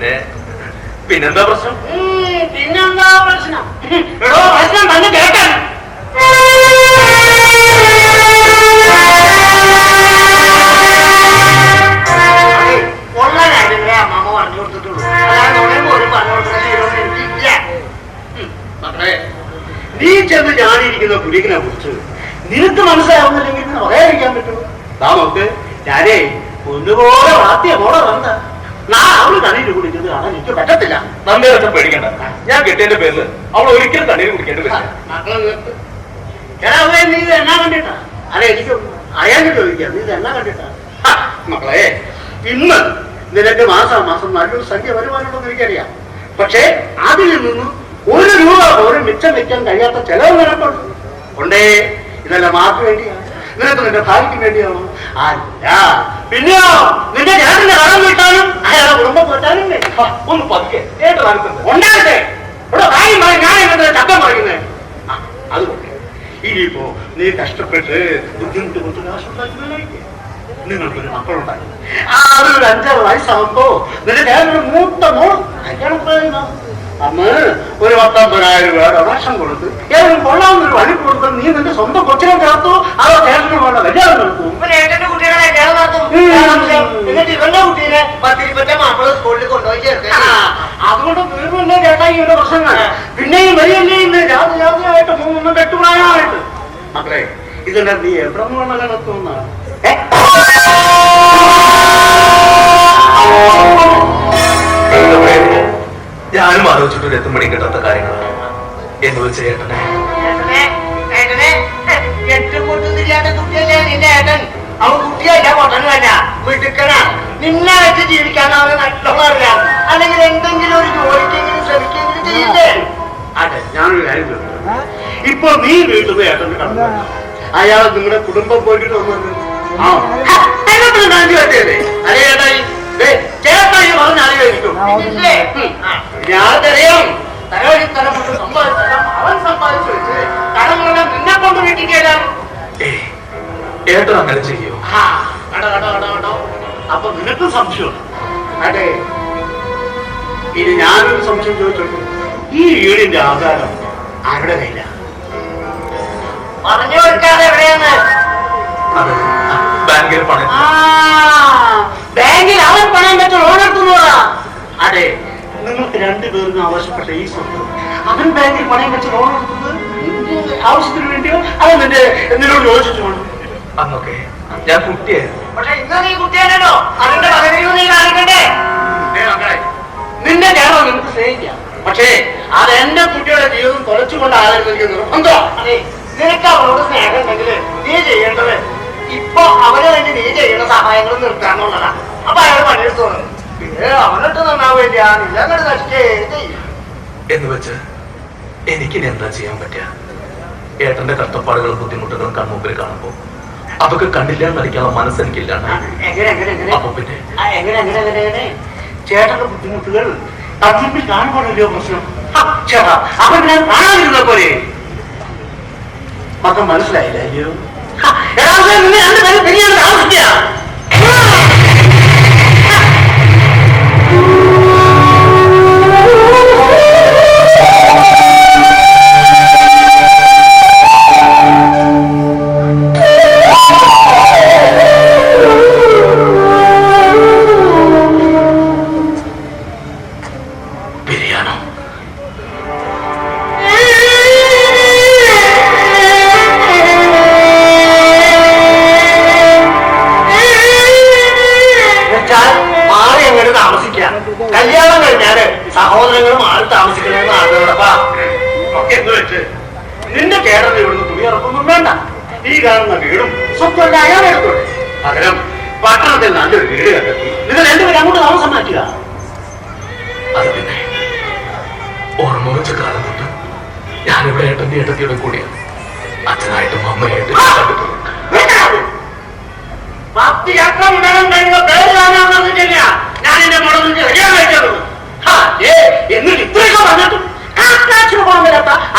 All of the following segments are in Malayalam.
പിന്നെ പിന്നെന്താ പ്രശ്നം? പിന്നെന്താ പ്രശ്നം? എടോ പ്രശ്നം തന്നെ മക്കളെ നീ ചെന്ന് ഞാനിരിക്കുന്ന കുടിക്കിനെ കുറിച്ച് നിനക്ക് മനസ്സിലാവുന്നില്ലെങ്കിൽ പറയാതിരിക്കാൻ പറ്റുള്ളൂ താ നോക്ക് ഞാനേ ഒന്നുപോലെ വളർത്തിയ മോളെ വന്ന നാ അവൾ കണ്ണീര് കുടിച്ചത് കാണാൻ എനിക്ക് പറ്റത്തില്ല. നന്ദിയൊക്കെ പേടിക്കണ്ട. ഞാൻ കെട്ടിയതിന്റെ പേരിൽ അവൾ ഒരിക്കലും കണ്ണീര് കുടിക്കേണ്ടി വരില്ല. മക്കളെ നീ ഇത് എന്നാ കണ്ടിട്ടാ? അല്ല എനിക്ക് അയാൾക്ക് ചോദിക്കാം? നീ ഇത് എന്നാ കണ്ടിട്ടാ? മക്കളെ ഇന്ന് നിനക്ക് മാസം മാസം നല്ലൊരു സംഖ്യ വരുമാനമുണ്ടെന്ന് എനിക്കറിയാം. പക്ഷേ അതിൽ നിന്ന് ഒരു രൂപ പോലും മിച്ചം വെക്കാൻ കഴിയാത്ത ചെലവ് നിനക്കുണ്ട് ഉണ്ടേ ഇതെല്ലാം മാർക്ക് വേണ്ടിയാണ് നിനക്ക് നിന്റെ ഭാര്യയ്ക്ക് വേണ്ടിയാണോ? അല്ല. പിന്നെയോ? നിന്റെ ചേട്ടന്റെ കടം വീട്ടാനും അയാളെ കുടുംബം പോറ്റാനും ഒന്ന് പതുക്കെ. കേട്ട് അടുത്തുണ്ട് ഉണ്ടാകട്ടെ. ഇവിടെ കാര്യം പറയും ഞാൻ എന്നിട്ട് ശബ്ദം പറയുന്നേ. അതുകൊണ്ട് ഇനിയിപ്പോ നീ കഷ്ടപ്പെട്ട് ബുദ്ധിമുട്ട് കൊണ്ട് കാശുണ്ടാക്കുന്നതിനായിരിക്കും നിങ്ങൾക്കൊരു മക്കളുണ്ടായി ആ ഒരു അഞ്ചാറ് വയസ്സാകുമ്പോ നിന്റെ ഞാനൊരു മൂത്ത മോൾ കല്യാണം പറയുന്നു അന്ന് ഒരു പത്തൊമ്പതിനായിരം രൂപ ഡൊണേഷൻ കൊടുത്ത് ഏതെങ്കിലും കൊള്ളാവുന്ന ഒരു വഴി കൊടുത്ത് നീ നിന്റെ സ്വന്തം കൊച്ചിനെ ചേർത്തു? അതോ ചേട്ടന് വേണ്ട കല്യാണം നടത്തും. എന്നിട്ട് ഇവന്റെ കുട്ടീനെ പത്തിരിപ്പറ്റ മാപ്പിള സ്കൂളിൽ കൊണ്ടുപോയി ആ, അതുകൊണ്ട് തീർന്നല്ലേ ചേട്ടാ ഈ ഒരു പ്രശ്നങ്ങൾ. പിന്നെയും വരികയല്ലേ ഇന്ന് രാത്രി രാത്രിയായിട്ട് മൂന്നും കെട്ടുപ്രായമായിട്ട് മക്കളെ ഇതിന്റെ നീ എവിടെ നിന്ന് വേണം നടത്തുന്ന ഞാനും ആലോചിച്ചിട്ടൊരു എത്തും മണി കിട്ടാത്ത കാര്യങ്ങളാണ് എന്ന് വിളിച്ച ഏട്ടനെ ഏട്ടൻ? നിന്നെ വെച്ച് ജീവിക്കാൻ അവന് നല്ലോണം അറിയാം അല്ലെങ്കിൽ എന്തെങ്കിലും ഒരു ജോലിക്കെങ്കിലും ശ്രമിക്കെങ്കിലും ചെയ്യില്ലേ അതെ ഞാനൊരു കാര്യം ചോദിക്കാം. ഇപ്പൊ നീ വീട്ടിൽ ഏട്ടന് കടന്നു അയാൾ നിങ്ങളുടെ കുടുംബം പോയിട്ട് വന്നത് ആ. വീടിന്റെ ആധാരം ആരുടെ കയ്യിലാണ് പറഞ്ഞു കൊടുക്കാതെ എവിടെയാണ്? ബാങ്കിൽ പണം ആ, ബാങ്കിൽ അവൻ പണം വെച്ച് ലോൺ എടുക്കുന്നതാ. അതെ നിങ്ങൾക്ക് രണ്ടുപേർക്കും ആവശ്യപ്പെട്ട ഈ സ്വത്ത് അവൻ ബാങ്കിൽ പണയം വെച്ച് ലോൺ എടുക്കുന്നത്? ആവശ്യത്തിന് വേണ്ടിയോ? അവൻ നിന്റെ എന്തിനോട് യോജിച്ചുകൊണ്ട് അന്നൊക്കെ ഞാൻ കുട്ടിയായിരുന്നു. പക്ഷെ ഇന്ന് നീ കുട്ടിയാണല്ലോ. അതിന്റെ പകരം നീ കാണിക്കണ്ടേ? നിന്റെ കേരളം നിനക്ക് സ്നേഹിക്കാം. പക്ഷേ അത് എന്റെ കുട്ടിയുടെ ജീവിതം തുലച്ചുകൊണ്ട് ആകരുത് എനിക്ക് നിർബന്ധം അതെ നിനക്ക് അവരോട് സ്നേഹം ഉണ്ടെങ്കിൽ നീ ചെയ്യേണ്ടത് ഇപ്പൊ അവന് വേണ്ടി നീ ചെയ്യുന്ന സഹായങ്ങൾ നിർത്താന്നുള്ളതാണ് അപ്പൊ അയാൾ പണിയെടുത്തു പിന്നെ അവനിട്ട് നന്നാവില്ല നിന്നെ അങ്ങോട്ട് നശിക്കേ എന്ന് വെച്ച് എനിക്കിനി എന്താ ചെയ്യാൻ പറ്റുക? ഏട്ടന്റെ കഷ്ടപ്പാടുകളും ബുദ്ധിമുട്ടുകളും കൺമുമ്പിൽ കാണുമ്പോൾ അതൊക്കെ കണ്ടില്ല എന്നറിയിക്കാനുള്ള മനസ്സ് എനിക്കില്ലാണ് അപ്പൊ പിന്നെ? ചേട്ടന്റെ ബുദ്ധിമുട്ടുകൾ തമ്മിൽ കാണുമ്പോഴല്ലോ പ്രശ്നം ആ, ചേട്ടാ അവൻ ഞാൻ കാണാതിരുന്ന പോലെ മക്കൾ മനസ്സിലായില്ല അയ്യോ ആ, എടാ, അവൻ പകരം പട്ടണത്തിൽ നല്ലൊരു വീട് കണ്ടെത്തി. നിങ്ങൾ രണ്ടുപേരും അങ്ങോട്ട് താമസം മാറ്റുക. അത് പിന്നെ ഓർമ്മ വെച്ച കാലം തൊട്ട് ഞാനിവിടെ ഏട്ടന്റെ ഏട്ടത്തിയുടെ കൂടെയാണ്. അച്ഛനായിട്ടും അമ്മയായിട്ടും പത്ത് കഴിയുന്ന പേര് ഞാൻ എന്റെ മോളെ നിന്ന് കല്യാണം കഴിച്ചത്. ഹാ, ഏ, എന്നിട്ട് ഇത്രയൊക്കെ കാറ്റാച്ചിന്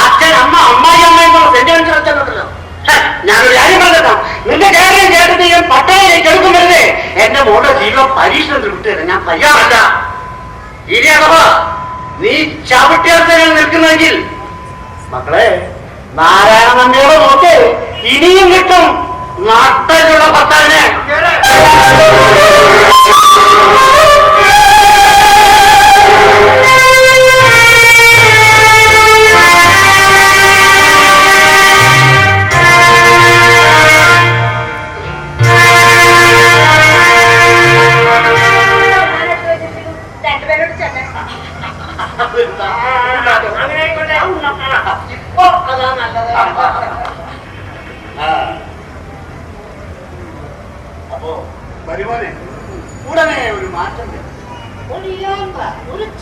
അച്ഛൻ അമ്മ അമ്മായി അമ്മ എന്നുള്ള സെന്റിമെന്റ് വെച്ചല്ലോ ഞാനൊരു കാര്യം പറഞ്ഞേക്കാം നിന്റെ കാര്യം കേട്ടിട്ട് ഞാൻ പരീക്ഷണത്തിൽ വിട്ടുതരാൻ ഞാൻ തയ്യാറല്ല ഇനി അഥവാ നീ ചവിട്ടിയർത്തങ്ങൾ നിൽക്കുന്നെങ്കിൽ. മക്കളെ നാരായണ നന്ദിയോട് നോക്ക്. ഇനിയും കിട്ടും നാട്ടിലുള്ള ഭർത്താവിനെ.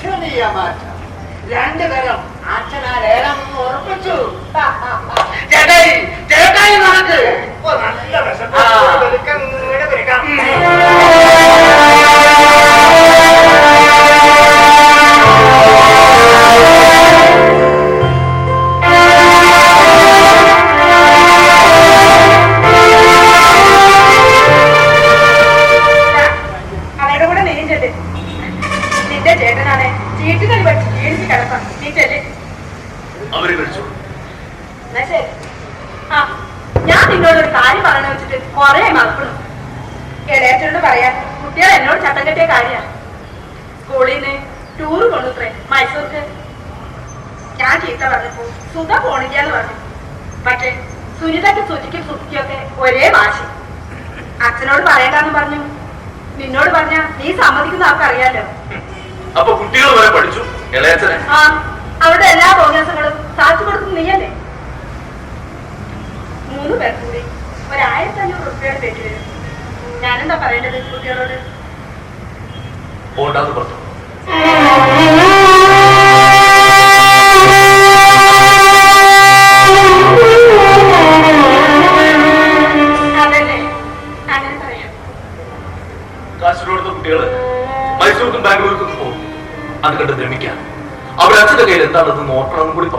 ചെറിയ മാറ്റം. രണ്ടു തരം അച്ഛനാരേതാണെന്ന് ഉറപ്പിച്ചു. ചേട്ടായി ചേട്ടായി ഇപ്പൊ നല്ല വിശപ്പ്. സുചിക്കും സുഖിക്കൊക്കെ ഒരേ വാശി. അച്ഛനോട് പറയണ്ടെന്ന് പറഞ്ഞു. നിന്നോട് പറഞ്ഞ നീ സമ്മതിക്കുന്ന ആൾക്കറിയാലോ. അപ്പൊ കുട്ടികൾ വരെ പഠിച്ചു? ഇളയച്ചനെ ആ അവിടെ എല്ലാ ബോണസുകളും സാധിച്ചു കൊടുക്കും നീയല്ലേ? മൂന്ന് പേർ കൂടി. ഒരായിരത്തി അഞ്ഞൂറ് റുപ്യയുടെ പേര് വരും. ഞാനെന്താ പറയേണ്ടത് കുട്ടികളോട്? പോണ്ടാന്ന് പറഞ്ഞു. সংকলনগুলি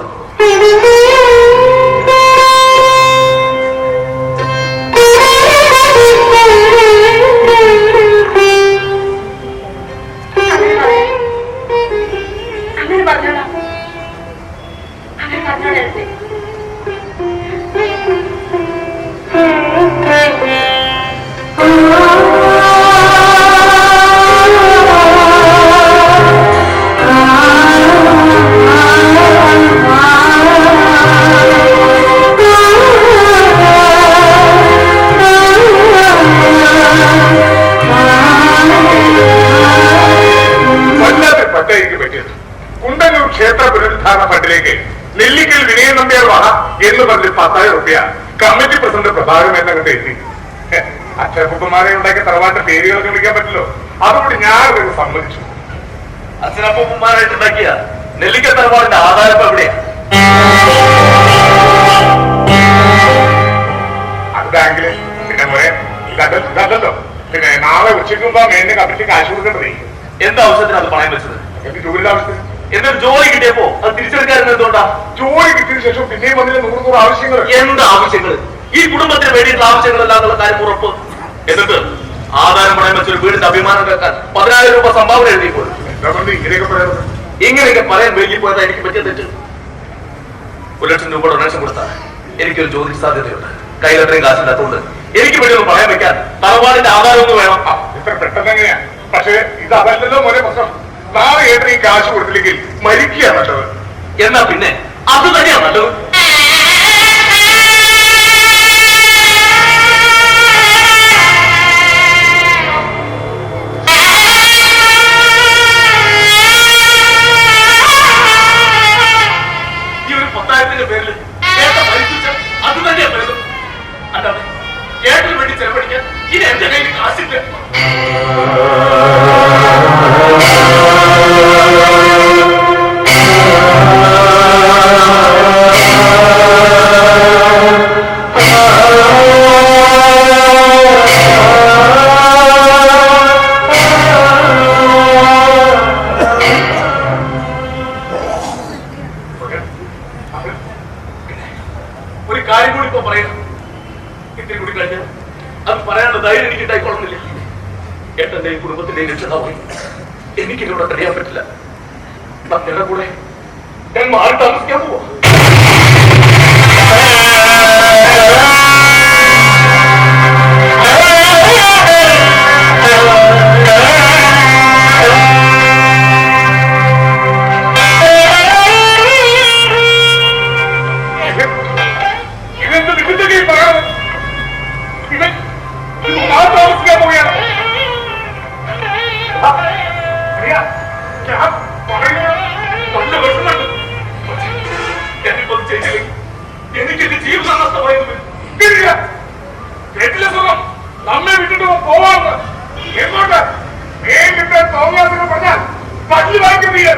പുനരുദ്ധാരണ നെല്ലിക്കൽ വിനയ നമ്പ്യാർ വാ എന്ന് പറഞ്ഞ് പത്തായിരം റുപ്യ കമ്മിറ്റി പ്രസിഡന്റ് പ്രഭാകരൻ എന്നെ കണ്ട് എത്തി അച്ഛനപ്പുമാരെ ഉണ്ടാക്കിയ തറവാട്ട് പേരുകളൊക്കെ വിളിക്കാൻ പറ്റില്ലോ. അതുകൊണ്ട് ഞാൻ ഒരു സമ്മതിച്ചു. അച്ഛനപ്പന്മാരായിട്ട് ഉണ്ടാക്കിയ നെല്ലിക്കൽ തറവാടിന്റെ ആധാരം എവിടെയാ? ബാങ്കിൽ. പിന്നെ ഇതല്ല- പിന്നെ നാളെ ഉച്ചയ്ക്ക് മുമ്പ് മേലിന് കമ്മിറ്റി കാശ് കൊടുക്കേണ്ടത് എന്താ ആവശ്യത്തിന് അത് പണയം വെച്ചത്? എനിക്ക് ജോലിയുടെ ആവശ്യത്തിന്. എന്നൊരു ജോലി കിട്ടിയപ്പോ അത് തിരിച്ചെടുക്കാറുണ്ട് എന്തുകൊണ്ടാ? ജോലി കിട്ടിയ ശേഷം പിന്നെയും വന്നില്ല നൂറ് നൂറ് ആവശ്യങ്ങൾ എന്ത് ആവശ്യങ്ങൾ ഈ കുടുംബത്തിന് വേണ്ടിയിട്ടുള്ള ആവശ്യങ്ങളല്ല എന്നുള്ള കാര്യം ഉറപ്പ്. എന്നിട്ട് ആധാരം പണയം വെച്ച ഒരു വീടിന്റെ അഭിമാനം കേൾക്കാൻ പതിനായിരം രൂപ സംഭാവന എഴുതിയപ്പോൾ ഇങ്ങനെയൊക്കെ പറയാൻ വൈകി പോയതാ എനിക്ക് പറ്റിയ തെറ്റ്. ഒരു ലക്ഷം രൂപ ഡൊണേഷൻ കൊടുത്താൽ എനിക്കൊരു ജോലി സാധ്യതയുണ്ട്. കയ്യിൽ അത്രയും കാശില്ലാത്തതുകൊണ്ട് എനിക്ക് വേണ്ടി ഒന്ന് പറയാൻ വെക്കാൻ തറവാടിന്റെ ആധാരം ഒന്ന് വേണം. പെട്ടെന്ന് എങ്ങനെയാ? പക്ഷേ ഇത് അതല്ലല്ലോ മോനെ പ്രശ്നം. നാളെ ഏട്ടൻ ഈ കാശ് കൊടുത്തില്ലെങ്കിൽ മരിക്കുക നല്ലത് എന്നാ പിന്നെ? അത് തന്നെയാ നല്ലത് ഇല്ല. കേട്ടില്ല സുഖം. നമ്മെ വിട്ടിട്ട് പോവാന്ന്. എങ്ങോട്ട്? വേഗത്തെ തോന്നാന്ന് പറഞ്ഞാൽ പല്ല് വാങ്ങിക്കുക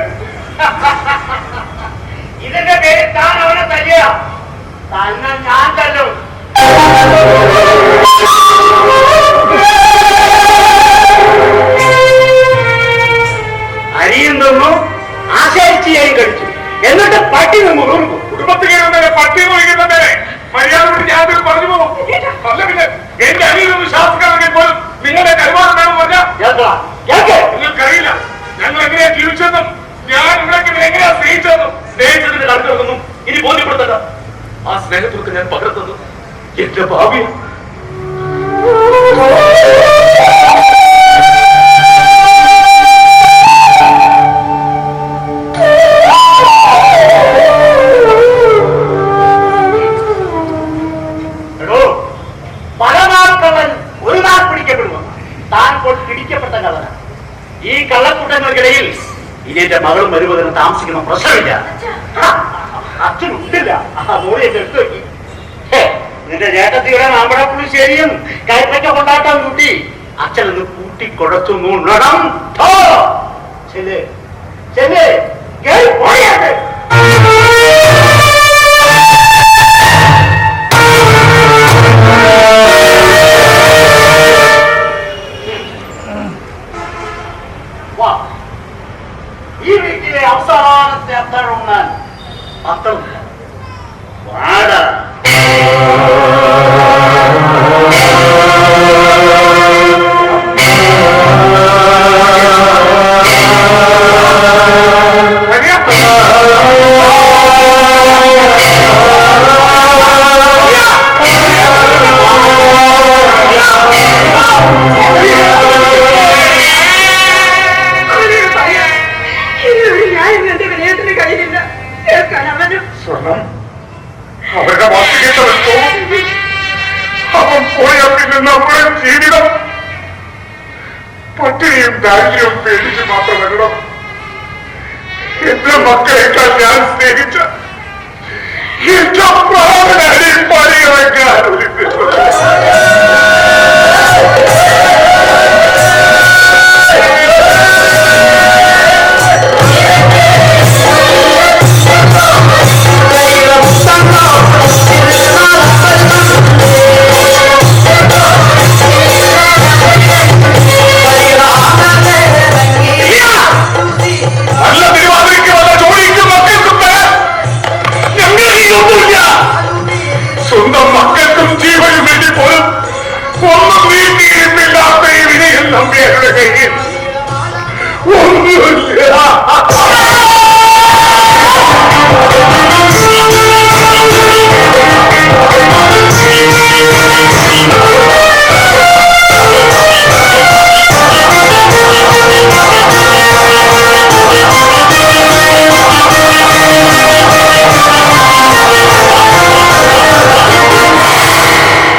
ഇതിന്റെ പേര് താൻ അവനെ തല്ലിയ തന്നെ ഞാൻ തല്ലും. അരിയും തന്നു ആശാരിച്ചിയായും കഴിച്ചു. എന്നിട്ട് പട്ടി നിന്ന് ഉറുമ്പു കുടുംബത്തിൽ പട്ടി നോക്കുന്നവരെ മര്യാദ കൊണ്ട് ഞാൻ പറഞ്ഞു പോകും അല്ല പിന്നെ എന്റെ അനിയനൊന്ന് ശാസ്ത്രമാണെങ്കിൽ പോലും നിങ്ങളുടെ കരുമാനം വേണം പറഞ്ഞാൽ. നിങ്ങൾക്കറിയില്ല ഞങ്ങൾ എങ്ങനെയാ ജീവിച്ചതെന്നും ഞാൻ നിങ്ങളൊക്കെ എങ്ങനെയാ സ്നേഹിച്ചതെന്നും സ്നേഹിച്ചതിന്റെ കണക്കെടുക്കുന്നു ഇനി ബോധ്യപ്പെടുത്തണ്ട ആ സ്നേഹത്തിലൊക്കെ ഞാൻ പകർത്തുന്നു എന്റെ ഭാവി മകളും മരുമകനും താമസിക്കുന്ന പ്രശ്നമില്ല. അച്ഛൻ വെക്കി ഹേ, നിന്റെ ചേട്ടത്തിയുടെ നമ്മുടെ പുളിശ്ശേരിയും കൈപ്പറ്റ കൊണ്ടാട്ടം കൂട്ടി. അച്ഛനൊന്ന് കൂട്ടി കുഴച്ചു നടം ചെല്ലേ ചെല്ലേ കേറി പോയാട്ടെ സ്വർണം. അവരുടെ വാക്ക് കേട്ടവൻ അവൻ പോയ പിന്നെ ജീവിതം. പട്ടിണിയും ദാരിദ്ര്യവും പേടിച്ച് മാത്രമല്ലോ എന്റെ മക്കളെക്കാൾ ഞാൻ സ്നേഹിച്ച എന്റെ പ്രാണനായി പണികളൊക്കെ ആലോചിച്ചു